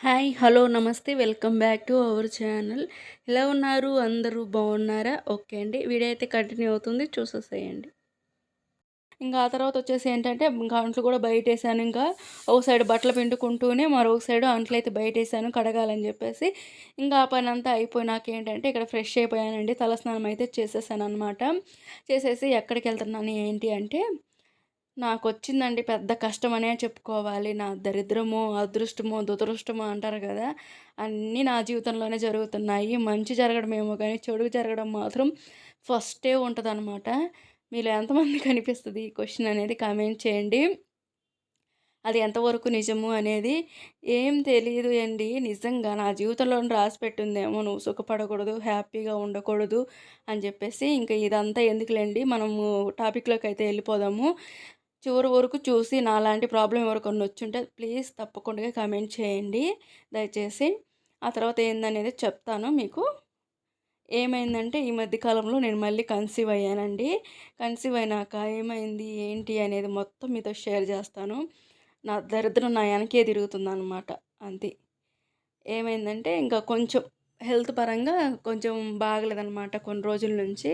Hi hello నమస్తే welcome back to our channel. ఎలా ఉన్నారు? అందరూ బాగున్నారా? ఓకే అండి. వీడియో అయితే కంటిన్యూ అవుతుంది. చూసేసేయండి. ఇంకా ఆ తర్వాత వచ్చేసి ఏంటంటే ఇంకా అంట్లు కూడా బయట వేసాను ఇంకా ఒక సైడ్ బట్టలు పిండుకుంటూనే మరొక సైడ్ అంట్లు అయితే బయట వేసాను కడగాలని చెప్పేసి. ఇంకా ఆ పని అంతా అయిపోయినాక ఏంటంటే ఇక్కడ ఫ్రెష్ అయిపోయానండి. తలస్నానం అయితే చేసేసాను అనమాట చేసేసి ఎక్కడికి వెళ్తున్నాను ఏంటి అంటే నాకు వచ్చిందండి పెద్ద కష్టమనే చెప్పుకోవాలి. నా దరిద్రము అదృష్టము దురదృష్టమో అంటారు కదా అన్నీ నా జీవితంలోనే జరుగుతున్నాయి. మంచి జరగడం ఏమో కానీ చెడు జరగడం మాత్రం ఫస్టే ఉంటుంది అనమాట మీరు ఎంతమంది కనిపిస్తుంది ఈ క్వశ్చన్ అనేది కామెంట్ చేయండి. అది ఎంతవరకు నిజము అనేది ఏం తెలియదు అండి. నిజంగా నా జీవితంలో రాసి పెట్టిందేమో నువ్వు సుఖపడకూడదు హ్యాపీగా ఉండకూడదు అని చెప్పేసి ఇంకా ఇదంతా ఎందుకులేండి మనము టాపిక్లోకి అయితే వెళ్ళిపోదాము. చివరి వరకు చూసి నాలాంటి ప్రాబ్లం ఎవరికన్నా వచ్చుంటే ప్లీజ్ తప్పకుండా కమెంట్ చేయండి. దయచేసి ఆ తర్వాత ఏందనేది చెప్తాను మీకు. ఏమైందంటే ఈ మధ్య కాలంలో నేను మళ్ళీ కన్సీవ్ అయ్యానండి. కన్సీవ్ అయినాక ఏమైంది ఏంటి అనేది మొత్తం మీతో షేర్ చేస్తాను. నా దరిద్రం నా వెనకే తిరుగుతుందనమాట అంతే. ఏమైందంటే ఇంకా కొంచెం హెల్త్ పరంగా కొంచెం బాగలేదనమాట కొన్ని రోజుల నుంచి.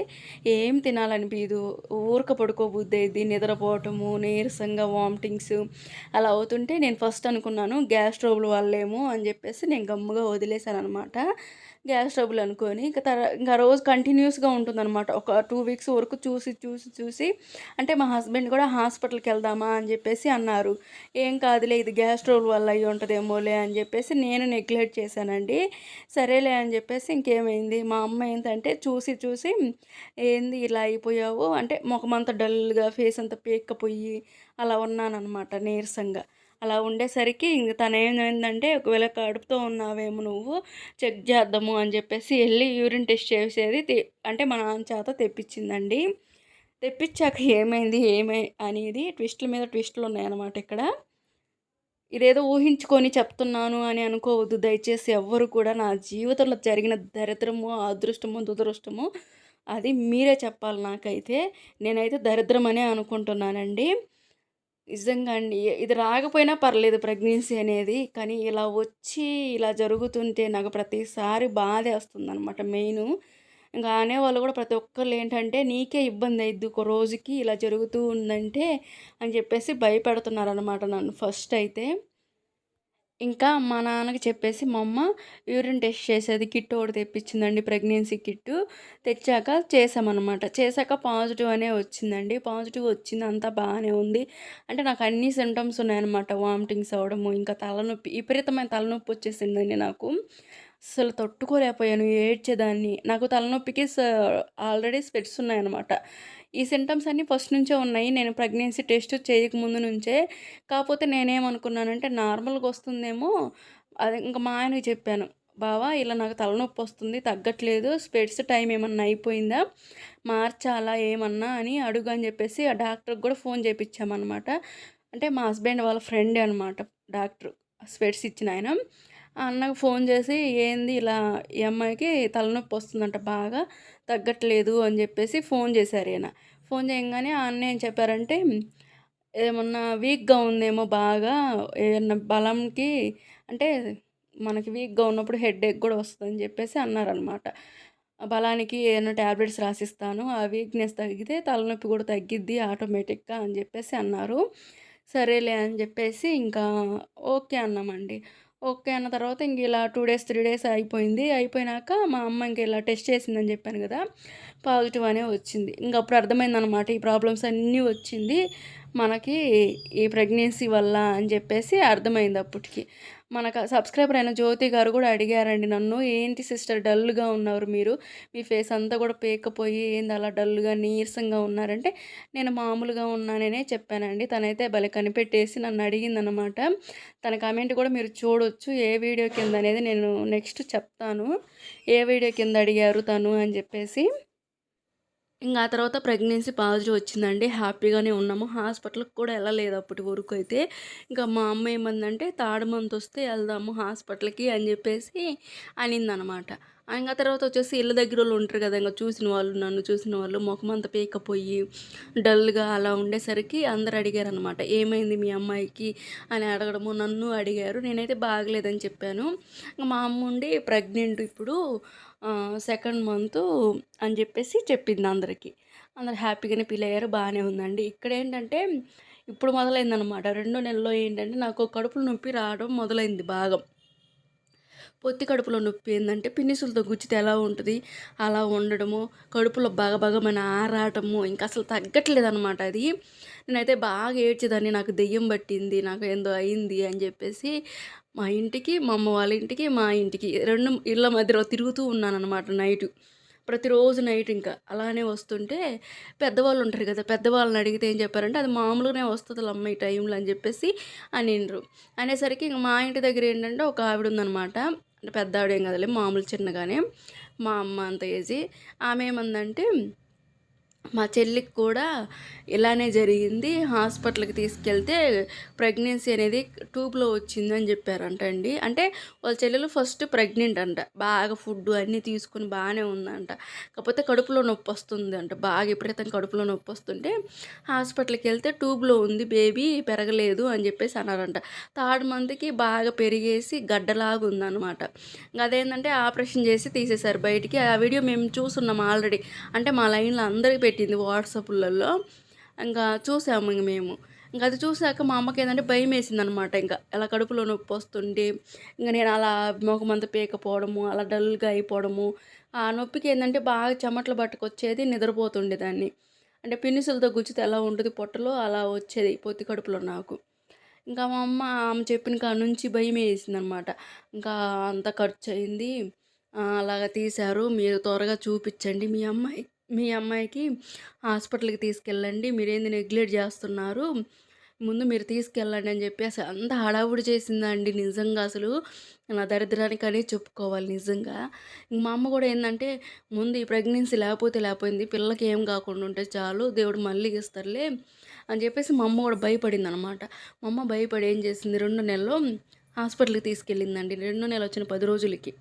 ఏం తినాలనిపించదు ఊరక పడుకోబుద్ది అయింది నిద్రపోవటము నీరసంగా వామిటింగ్స్ అలా అవుతుంటే నేను ఫస్ట్ అనుకున్నాను గ్యాస్ ట్రబుల్ వాళ్ళేమో అని చెప్పేసి నేను గమ్ముగా వదిలేశాను అనమాట గ్యాస్ ట్రబుల్ అనుకొని ఇంకా తర ఇంకా రోజు కంటిన్యూస్గా ఉంటుందన్నమాట. ఒక టూ వీక్స్ వరకు చూసి చూసి చూసి అంటే మా హస్బెండ్ కూడా హాస్పిటల్కి వెళ్దామా అని చెప్పేసి అన్నారు. ఏం కాదులే ఇది గ్యాస్ ట్రబుల్ వల్ల అయ్యి ఉంటుందేమోలే అని చెప్పేసి నేను నెగ్లెక్ట్ చేశానండి. సరేలే అని చెప్పేసి ఇంకేమైంది? మా అమ్మ ఏంటంటే చూసి చూసి ఏంది ఇలా అయిపోయావు? అంటే ముఖమంతా డల్గా ఫేస్ అంతా పేక్కపోయి అలా ఉన్నానన్నమాట నీరసంగా. అలా ఉండేసరికి ఇంక తను ఏమైందంటే ఒకవేళ కడుపుతో ఉన్నావేమో నువ్వు చెక్ చేద్దాము అని చెప్పేసి వెళ్ళి యూరిన్ టెస్ట్ చేసేది అంటే మా నాన్న చేత తెప్పించిందండి. తెప్పించాక ఏమైంది ఏమై అనేది ట్విస్టుల మీద ట్విస్టులు ఉన్నాయన్నమాట ఇక్కడ. ఇదేదో ఊహించుకొని చెప్తున్నాను అని అనుకోవద్దు. దయచేసి ఎవ్వరు కూడా నా జీవితంలో జరిగిన దరిద్రము అదృష్టము దురదృష్టము అది మీరే చెప్పాలి నాకైతే. నేనైతే దరిద్రమనే అనుకుంటున్నానండి. నిజంగా అండి. ఇది రాకపోయినా పర్లేదు ప్రెగ్నెన్సీ అనేది. కానీ ఇలా వచ్చి ఇలా జరుగుతుంటే నాకు ప్రతిసారి బాధేస్తుందనమాట మెయిన్. ఇంకా అనేవాళ్ళు కూడా ప్రతి ఒక్కళ్ళు ఏంటంటే నీకే ఇబ్బంది అయిద్ది ఒక రోజుకి ఇలా జరుగుతూ ఉందంటే అని చెప్పేసి భయపెడుతున్నారనమాట నన్ను ఫస్ట్ అయితే. ఇంకా మా నాన్నకి చెప్పేసి మా అమ్మ యూరిన్ టెస్ట్ చేసేది కిట్ ఒకటి తెప్పించిందండి ప్రెగ్నెన్సీ కిట్టు తెచ్చాక చేసామన్నమాట చేశాక పాజిటివ్ అనే వచ్చిందండి. పాజిటివ్ వచ్చింది అంతా బాగానే ఉంది. అంటే నాకు అన్ని సిమ్టమ్స్ ఉన్నాయన్నమాట. వామిటింగ్స్ అవ్వడము ఇంకా తలనొప్పి విపరీతమైన తలనొప్పి వచ్చేసిందండి నాకు. అసలు తట్టుకోలేకపోయాను ఏడ్చేదాన్ని. నాకు తలనొప్పికి ఆల్రెడీ స్పెట్స్ ఉన్నాయన్నమాట. ఈ సింటమ్స్ అన్నీ ఫస్ట్ నుంచే ఉన్నాయి. నేను ప్రెగ్నెన్సీ టెస్ట్ చేయకముందు నుంచే. కాకపోతే నేనేమనుకున్నానంటే నార్మల్గా వస్తుందేమో. అది ఇంకా మా ఆయనకి చెప్పాను. బావా ఇలా నాకు తలనొప్పి వస్తుంది తగ్గట్లేదు. స్పెట్స్ టైం ఏమన్నా అయిపోయిందా? మార్చాలా ఏమన్నా? అని అడుగు అని చెప్పేసి ఆ డాక్టర్కి కూడా ఫోన్ చేయించామన్నమాట అంటే మా హస్బెండ్ వాళ్ళ ఫ్రెండ్ అనమాట డాక్టర్. స్పెట్స్ ఇచ్చిన ఆయన. అన్నకు ఫోన్ చేసి ఏంది ఇలా ఈ అమ్మాయికి తలనొప్పి వస్తుందంట బాగా తగ్గట్లేదు అని చెప్పేసి ఫోన్ చేశారు ఈయన. ఫోన్ చేయగానే ఆ అన్న ఏం చెప్పారంటే ఏమన్నా వీక్గా ఉందేమో బాగా ఏమన్నా బలంకి అంటే మనకి వీక్గా ఉన్నప్పుడు హెడ్ ఎక్ కూడా వస్తుందని చెప్పేసి అన్నారనమాట బలానికి ఏదైనా ట్యాబ్లెట్స్ రాసిస్తాను ఆ వీక్నెస్ తగ్గితే తలనొప్పి కూడా తగ్గిద్ది ఆటోమేటిక్గా అని చెప్పేసి అన్నారు. సరేలే అని చెప్పేసి ఇంకా ఓకే అన్నామండి. ఓకే అన్న తర్వాత ఇంక ఇలా టూ డేస్ త్రీ డేస్ అయిపోయింది. అయిపోయినాక మా అమ్మ ఇంక ఇలా టెస్ట్ చేసిందని చెప్పాను కదా పాజిటివ్ అనే వచ్చింది. ఇంక అప్పుడు అర్థమైందనమాట ఈ ప్రాబ్లమ్స్ అన్నీ వచ్చింది. మనకి ఈ ప్రెగ్నెన్సీ వల్ల అని చెప్పేసి అర్థమైంది అప్పటికి. మనకు సబ్స్క్రైబర్ అయిన జ్యోతి గారు కూడా అడిగారండి నన్ను ఏంటి సిస్టర్ డల్గా ఉన్నారు మీరు? మీ ఫేస్ అంతా కూడా పేకపోయి ఏంది అలా డల్గా నీరసంగా ఉన్నారంటే? నేను మామూలుగా ఉన్నాననే చెప్పానండి. తనైతే భలే కనిపెట్టేసి నన్ను అడిగిందనమాట. తన కామెంట్ కూడా మీరు చూడొచ్చు. ఏ వీడియో కింద అనేది నేను నెక్స్ట్ చెప్తాను. ఏ వీడియో కింద అడిగారు తను? అని చెప్పేసి ఇంకా ఆ తర్వాత ప్రెగ్నెన్సీ పాజిటివ్ వచ్చిందండి. హ్యాపీగానే ఉన్నాము. హాస్పిటల్కి కూడా వెళ్ళలేదు అప్పటి వరకు అయితే. ఇంకా మా అమ్మ ఏమందంటే థర్డ్ మంత్ వస్తే వెళ్దాము హాస్పిటల్కి అని చెప్పేసి అనిందనమాట. ఇంకా తర్వాత వచ్చేసి ఇళ్ళ దగ్గర వాళ్ళు ఉంటారు కదా ఇంకా చూసిన వాళ్ళు నన్ను చూసిన వాళ్ళు ముఖం అంతా పీకపోయి డల్గా అలా ఉండేసరికి అందరు అడిగారు అనమాట ఏమైంది మీ అమ్మాయికి? అని అడగడము. నన్ను అడిగారు. నేనైతే బాగలేదని చెప్పాను. ఇంకా మా అమ్మ ఉండి ప్రెగ్నెంట్ ఇప్పుడు సెకండ్ మంత్ అని చెప్పేసి చెప్పింది అందరికీ. అందరు హ్యాపీగానే ఫీల్ అయ్యారు. బాగానే ఉందండి. ఇక్కడ ఏంటంటే ఇప్పుడు మొదలైందనమాట రెండో నెలలో ఏంటంటే నాకు కడుపులో నొప్పి రావడం మొదలైంది బాగా. పొత్తి కడుపులో నొప్పి ఏంటంటే పిన్నిసులతో గుచ్చితే ఎలా ఉంటుంది? అలా ఉండడము కడుపులో బాగా బాగా మన ఆరాటము ఇంకా అసలు తగ్గట్లేదు అనమాట అది. నేనైతే బాగా ఏడ్చేదాన్ని నాకు దెయ్యం పట్టింది నాకు ఏందో అయింది అని చెప్పేసి మా ఇంటికి మా అమ్మ వాళ్ళ ఇంటికి మా ఇంటికి రెండు ఇళ్ళ మధ్యలో తిరుగుతూ ఉన్నాను అనమాట ప్రతిరోజు నైట్ ఇంకా అలానే వస్తుంటే పెద్దవాళ్ళు ఉంటారు కదా పెద్దవాళ్ళని అడిగితే ఏం చెప్పారంటే అది మామూలుగానే వస్తుంది అమ్మ ఈ టైంలో అని చెప్పేసి అనిండ్రు. అనేసరికి ఇంక మా ఇంటి దగ్గర ఏంటంటే ఒక ఆవిడ ఉందనమాట అంటే పెద్ద ఆవిడేం కదలే మామూలు చిన్నగానే మా అమ్మ అంత ఏజీ ఆమె ఏమందంటే మా చెల్లికి కూడా ఇలానే జరిగింది. హాస్పిటల్కి తీసుకెళ్తే ప్రెగ్నెన్సీ అనేది ట్యూబ్లో వచ్చిందని చెప్పారంట అండి అంటే వాళ్ళ చెల్లెలు ఫస్ట్ ప్రెగ్నెంట్ అంట. బాగా ఫుడ్ అన్నీ తీసుకుని బాగానే ఉందంట. కాకపోతే కడుపులో నొప్పి వస్తుంది అంట బాగా ఎప్పుడైతే కడుపులో నొప్పి వస్తుంటే హాస్పిటల్కి వెళ్తే ట్యూబ్లో ఉంది బేబీ పెరగలేదు అని చెప్పేసి అన్నారంట. థర్డ్ మంత్కి బాగా పెరిగేసి గడ్డలాగా ఉందన్నమాట. అదేంటంటే ఆపరేషన్ చేసి తీసేశారు బయటికి. ఆ వీడియో మేము చూస్తున్నాం ఆల్రెడీ. అంటే మా లైన్లో అందరికీ పెట్టింది వాట్సాప్లలో. ఇంకా చూసాము ఇంక మేము. ఇంకా అది చూసాక మా అమ్మకి ఏంటంటే భయం వేసింది అనమాట ఇంకా అలా కడుపులో నొప్పి వస్తుంటే ఇంకా నేను అలా ముఖమంతా పీకపోవడము అలా డల్గా అయిపోవడము ఆ నొప్పికి ఏంటంటే బాగా చెమటలు పట్టుకొచ్చేది నిద్రపోతుండే దాన్ని అంటే పిన్నిసులతో గుచ్చితే ఎలా ఉంటుంది పొట్టలో అలా వచ్చేది పొత్తి కడుపులో నాకు. ఇంకా మా అమ్మ ఆమె చెప్పిన కాడ నుంచి భయం వేసింది అనమాట ఇంకా అంత ఖర్చు అయింది అలాగ తీశారు. మీరు త్వరగా చూపించండి మీ అమ్మాయి. మీ అమ్మాయికి హాస్పిటల్కి తీసుకెళ్ళండి మీరేంది నెగ్లెక్ట్ చేస్తున్నారు ముందు మీరు తీసుకెళ్ళండి అని చెప్పేసి అంత హడావుడి చేసిందండి నిజంగా అసలు. నా దరిద్రానికి అనేది చెప్పుకోవాలి నిజంగా. మా అమ్మ కూడా ఏంటంటే ముందు ఈ ప్రెగ్నెన్సీ లేకపోతే లేకపోయింది పిల్లలకి ఏం కాకుండా ఉంటే చాలు దేవుడు మళ్ళీ ఇస్తారులే అని చెప్పేసి మా అమ్మ కూడా భయపడింది అనమాట మా అమ్మ భయపడి ఏం చేసింది రెండు నెలలు హాస్పిటల్కి తీసుకెళ్ళిందండి. రెండు నెలలు వచ్చిన పది రోజులకి.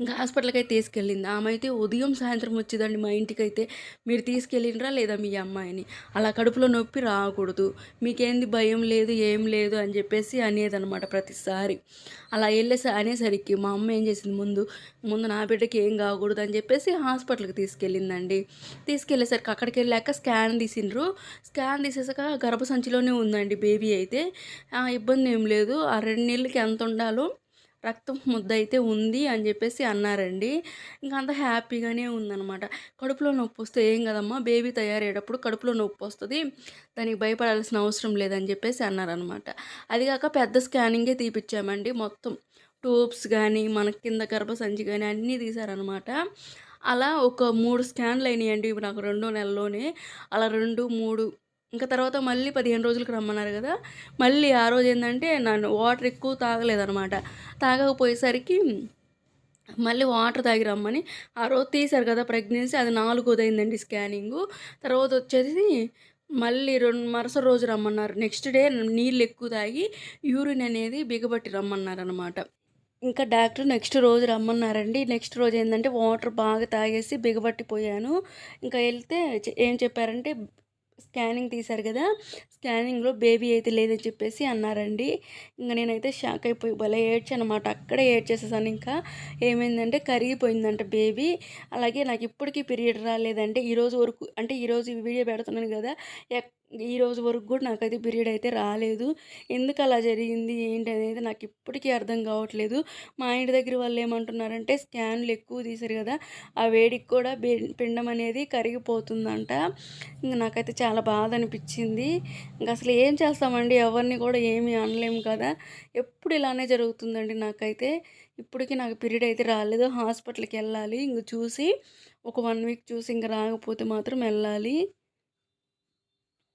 ఇంకా హాస్పిటల్కి అయితే తీసుకెళ్ళింది. ఆమె అయితే ఉదయం సాయంత్రం వచ్చేదండి మా ఇంటికి అయితే మీరు తీసుకెళ్ళినరా లేదా మీ అమ్మాయిని? అలా కడుపులో నొప్పి రాకూడదు. మీకేంది భయం లేదు ఏం లేదు అని చెప్పేసి అనేదన్నమాట ప్రతిసారి. అలా వెళ్ళేసి అనేసరికి మా అమ్మ ఏం చేసింది? ముందు ముందు నా బిడ్డకి ఏం కాకూడదు అని చెప్పేసి హాస్పిటల్కి తీసుకెళ్ళిందండి. తీసుకెళ్ళేసరికి అక్కడికి వెళ్ళాక స్కాన్ తీసిండ్రు. స్కాన్ తీసేసాక గర్భసంచిలోనే ఉందండి బేబీ అయితే. ఇబ్బంది ఏం లేదు. ఆ రెండు నెలలకి ఎంత ఉండాలో రక్తం ముద్ద అయితే ఉంది అని చెప్పేసి అన్నారండి. ఇంకా అంత హ్యాపీగానే ఉందనమాట కడుపులో నొప్పి వస్తే ఏం కదమ్మా బేబీ తయారయ్యేటప్పుడు కడుపులో నొప్పి వస్తుంది దానికి భయపడాల్సిన అవసరం లేదని చెప్పేసి అన్నారనమాట అది కాక పెద్ద స్కానింగే తీపిచ్చామండి మొత్తం. ట్యూబ్స్ కానీ మన కింద గర్భసంచి కానీ అన్నీ తీశారనమాట అలా ఒక మూడు స్కాన్లు అయినాయండి నాకు రెండో నెలలోనే. అలా రెండు మూడు ఇంకా తర్వాత మళ్ళీ పదిహేను రోజులకు రమ్మన్నారు కదా. మళ్ళీ ఆ రోజు ఏంటంటే నన్ను వాటర్ ఎక్కువ తాగలేదనమాట తాగకపోయేసరికి మళ్ళీ వాటర్ తాగి రమ్మని ఆ రోజు తీశారు కదా ప్రెగ్నెన్సీ అది నాలుగోదైందండి స్కానింగు. తర్వాత వచ్చేసి మళ్ళీ రెండు మరుసటి రోజు రమ్మన్నారు. నెక్స్ట్ డే నీళ్ళు ఎక్కువ తాగి యూరిన్ అనేది బిగబట్టి రమ్మన్నారు అనమాట ఇంకా డాక్టర్ నెక్స్ట్ రోజు రమ్మన్నారండి. నెక్స్ట్ రోజు ఏంటంటే వాటర్ బాగా తాగేసి బిగబట్టిపోయాను. ఇంకా వెళ్తే ఏం చెప్పారంటే స్కానింగ్ తీశారు కదా స్కానింగ్లో బేబీ అయితే లేదని చెప్పేసి అన్నారండి. ఇంకా నేనైతే షాక్ అయిపోయి భలే అనమాట అక్కడే ఏడ్చేసేసాను ఇంకా. ఏమైందంటే కరిగిపోయిందంట బేబీ. అలాగే నాకు ఇప్పటికీ పీరియడ్ రాలేదంటే ఈరోజు వరకు అంటే ఈరోజు వీడియో పెడుతున్నాను కదా ఈ రోజు వరకు కూడా నాకైతే పీరియడ్ అయితే రాలేదు. ఎందుకు అలా జరిగింది? ఏంటి అనేది నాకు ఇప్పటికీ అర్థం కావట్లేదు. మా ఇంటి దగ్గర వాళ్ళు ఏమంటున్నారంటే స్కాన్లు ఎక్కువ తీశారు కదా ఆ వేడికి కూడా పిండం అనేది కరిగిపోతుందంట. ఇంకా నాకైతే చాలా బాధ అనిపించింది. ఇంకా అసలు ఏం చేస్తామండి? ఎవరిని కూడా ఏమీ అనలేము కదా. ఎప్పుడు ఇలానే జరుగుతుందండి నాకైతే. ఇప్పటికీ నాకు పీరియడ్ అయితే రాలేదు. హాస్పిటల్కి వెళ్ళాలి. ఇంక చూసి ఒక వన్ వీక్ చూసి ఇంక రాకపోతే మాత్రం వెళ్ళాలి.